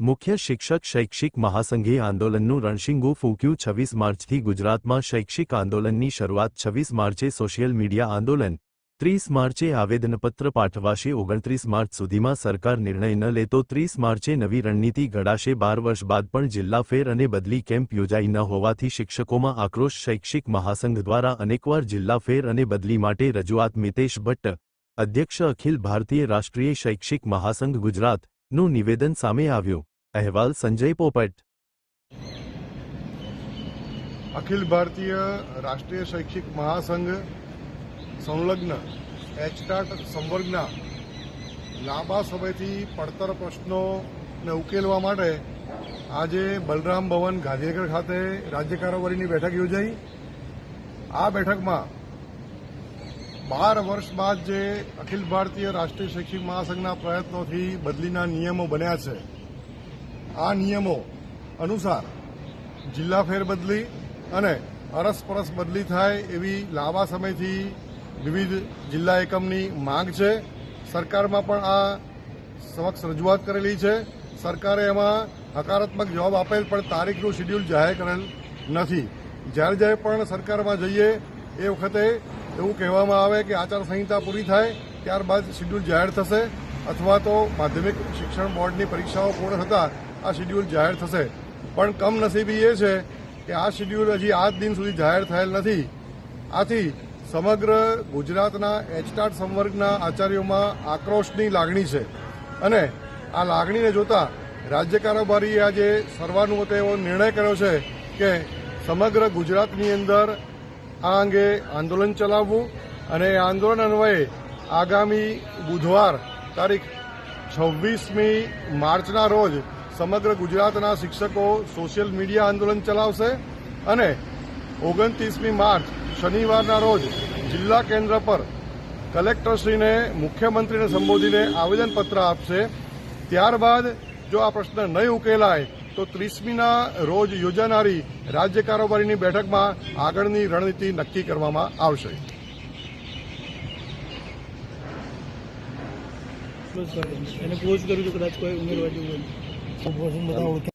મુખ્ય શિક્ષક શૈક્ષિક મહાસંઘે આંદોલનનું રણશીંગું ફૂંક્યું. છવ્વીસ માર્ચથી ગુજરાતમાં શૈક્ષિક આંદોલનની શરૂઆત. છવ્વીસ માર્ચે સોશિયલ મીડિયા આંદોલન. ત્રીસ માર્ચે આવેદનપત્ર પાઠવાશે. ઓગણત્રીસ માર્ચ સુધીમાં સરકાર નિર્ણય ન લે તો ત્રીસ માર્ચે નવી રણનીતિ ઘડાશે. બાર વર્ષ બાદ પણ જિલ્લા ફેર અને બદલી કેમ્પ યોજાઈ ન હોવાથી શિક્ષકોમાં આક્રોશ. શૈક્ષિક મહાસંઘ દ્વારા અનેકવાર જિલ્લા ફેર અને બદલી માટે રજૂઆત. મિતેશ ભટ્ટ, અધ્યક્ષ અખિલ ભારતીય રાષ્ટ્રીય શૈક્ષિક મહાસંઘ ગુજરાત. નું નિવેદન સામે આવ્યું. અહેવાલ સંજય પોપટ. અખિલ ભારતીય રાષ્ટ્રીય શૈક્ષિક મહાસંઘ સંલગ્ન એચટાટ સંવર્ગના લાંબા સમયથી પડતર પ્રશ્નોને ઉકેલવા માટે આજે બલરામ ભવન ગાંધીનગર ખાતે રાજ્ય કારોબારીની બેઠક યોજાઈ. આ બેઠકમાં બાર વર્ષ બાદ જે અખિલ ભારતીય રાષ્ટ્રીય શૈક્ષિક મહાસંઘના પ્રયત્નોથી બદલીના નિયમો બન્યા છે. આ નિયમો અનુસાર જિલ્લા ફેરબદલી અને અરસપરસ બદલી થાય એવી લાંબા સમયથી વિવિધ જિલ્લા એકમની માંગ છે. સરકારમાં પણ આ સમક્ષ રજૂઆત કરેલી છે. સરકારે એમાં હકારાત્મક જવાબ આપેલ પણ તારીખનું શેડ્યુલ જાહેર કરેલ નથી. જ્યારે જ્યારે પણ સરકારમાં જઈએ એ વખતે એવું કહેવામાં આવે કે આચારસંહિતા પૂરી થાય, ત્યારબાદ શેડ્યુલ જાહેર થશે અથવા તો માધ્યમિક શિક્ષણ બોર્ડની પરીક્ષાઓ પૂર્ણ થતાં આ શેડ્યુલ જાહેર થશે. પણ કમનસીબી એ છે કે આ શેડ્યુલ હજી આજ દિન સુધી જાહેર થયેલ નથી. આથી સમગ્ર ગુજરાતના એચટાટ સંવર્ગના આચાર્યોમાં આક્રોશની લાગણી છે. અને આ લાગણીને જોતા રાજ્ય કારોબારીએ આજે સર્વાનુમતે એવો નિર્ણય કર્યો છે કે સમગ્ર ગુજરાતની અંદર આ અંગે આંદોલન ચલાવવું અને આંદોલન અન્વયે આગામી બુધવાર તારીખ છવ્વીસમી માર્ચના રોજ સમગ્ર ગુજરાતના શિક્ષકો સોશિયલ મીડિયા આંદોલન ચલાવશે અને ઓગણત્રીસમી માર્ચ શનિવારના રોજ જિલ્લા કેન્દ્ર પર કલેક્ટરશ્રીને મુખ્યમંત્રીને સંબોધીને આવેદનપત્ર આપશે. ત્યારબાદ જો આ પ્રશ્ન નહીં ઉકેલાય તો ત્રીસમીના રોજ યોજાનારી રાજ્ય કારોબારીની બેઠકમાં આગળની રણનીતિ નક્કી કરવામાં આવશે. એને ક્લોઝ કર્યું તો કદાચ કોઈ ઉમેરવા જેવું